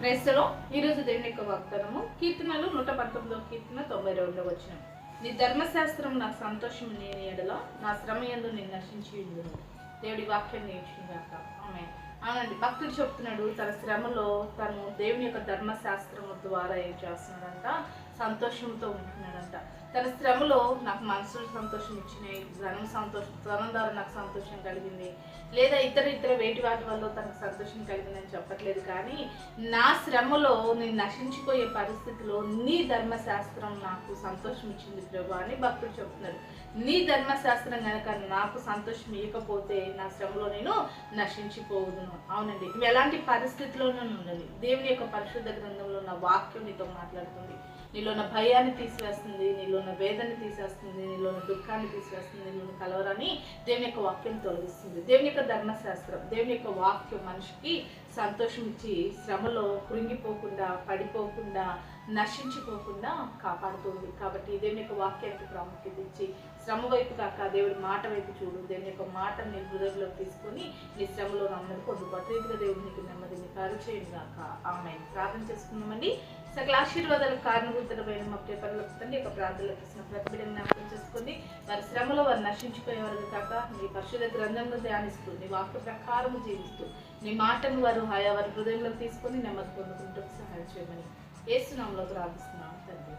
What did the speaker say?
ప్రెస్లో ఈరోజు దేవుని యొక్క వాగ్దానము కీర్తనలు నూట పంతొమ్మిదో కీర్తన తొంభై రెండవ వచ్చిన నీ ధర్మశాస్త్రం నాకు సంతోషం లేని ఎడల నా శ్రమ ఎందు నేను నశించి దేవుడి వాక్యం నేర్చుగాక అవునండి. భక్తుడు చెప్తున్నాడు తన శ్రమలో తను దేవుని యొక్క ధర్మశాస్త్రము ద్వారా ఏం చేస్తున్నాడంట? సంతోషంతో ఉంటున్నాడంట. తన శ్రమలో నాకు మనసులో సంతోషం ఇచ్చినాయి ధనం సంతోషం ధనం ద్వారా నాకు సంతోషం కలిగింది. లేదా ఇతర ఇతర వేటి వాటి వల్ల తనకు సంతోషం కలిగిందని చెప్పట్లేదు కానీ నా శ్రమలో నేను నశించిపోయే పరిస్థితిలో నీ ధర్మశాస్త్రం నాకు సంతోషం ఇచ్చింది ప్రభు అని భక్తుడు చెప్తున్నాడు. నీ ధర్మశాస్త్రం కనుక నాకు సంతోషం ఇవ్వకపోతే నా శ్రమలో నేను నశించిపోదును. అవునండి. నువ్వు ఎలాంటి పరిస్థితిలోనూ ఉండదు. దేవుని యొక్క పరిశుద్ధ గ్రంథంలో ఉన్న వాక్యం నీతో మాట్లాడుతుంది. నీలో ఉన్న భయాన్ని తీసివేస్తుంది నీలో ఉన్న వేదన తీసేస్తుంది నీలో ఉన్న దుఃఖాన్ని తీసివేస్తుంది నీలో ఉన్న కలవరాన్ని దేవుని యొక్క వాక్యం తొలగిస్తుంది. దేవుని యొక్క ధర్మశాస్త్రం దేవుని యొక్క వాక్యం మనిషికి సంతోషం ఇచ్చి శ్రమలో కృంగిపోకుండా పడిపోకుండా నశించిపోకుండా కాపాడుతుంది. కాబట్టి దేవుని యొక్క వాక్యానికి ప్రాముఖ్యత ఇచ్చి శ్రమ వైపు కాక దేవుడి మాట వైపు చూడు. దేవుని యొక్క మాటని నీ హృదయంలో తీసుకొని నీ శ్రమలో నమ్మది పొందు రీతిగా దేవుడు నీకు నెమ్మదిని కారు చేయను ఆమె ప్రార్థన చేసుకున్నామండి సకల ఆశీర్వాదాలకు కారణభూతులమైన మా పేపర్లు తండ్రి యొక్క ప్రార్థనలకు ఇచ్చిన ప్రతి జ్ఞాపకం చేసుకుని వారి శ్రమలో వారు నశించిపోయే నశించిపోయేవారు కాక మీ పరిశుద్ధ గ్రంథంలో ధ్యానిస్తూ నీ వాక్య ప్రకారం జీవిస్తూ నీ మాటను వారు హాయా వారి హృదయంలో తీసుకొని నెమ్మది పొందుకుంటూ సహాయం చేయమని ఏసునామలో ప్రార్థిస్తున్నాం తండ్రి.